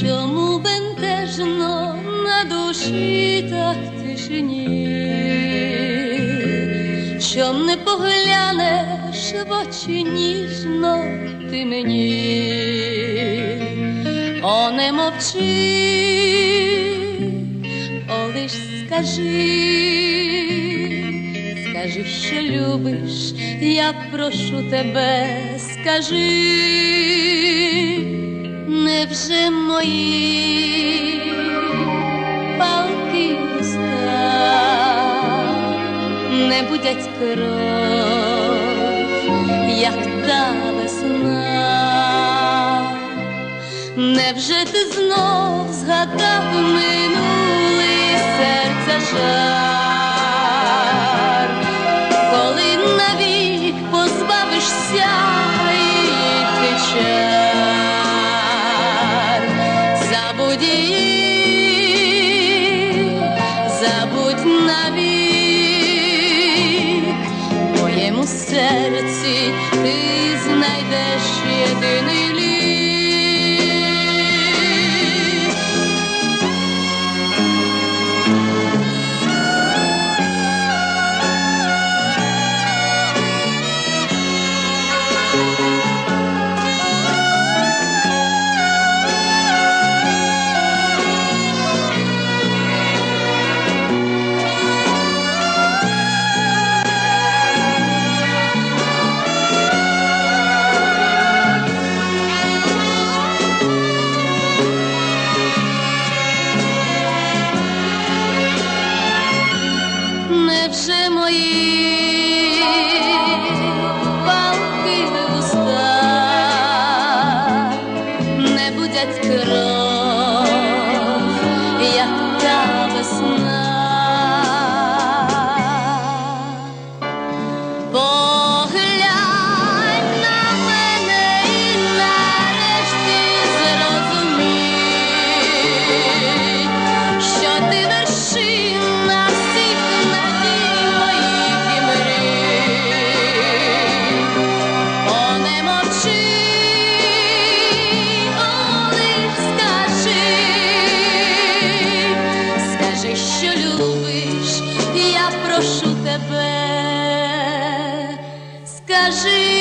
Чому бентежно на душі так тишині? Чом не поглянеш в очі ніжно ти мені? О, не мовчи, о, скажи, скажи, що любиш, я прошу тебе, скажи. Невже мої палки не будять кров, як та весна? Невже ти знов згадав минулий серця жар, коли навік позбавишся її ти? Забудь забудь навік, в моєму серці ти знайдеш єдиний лік. Невже мої agir.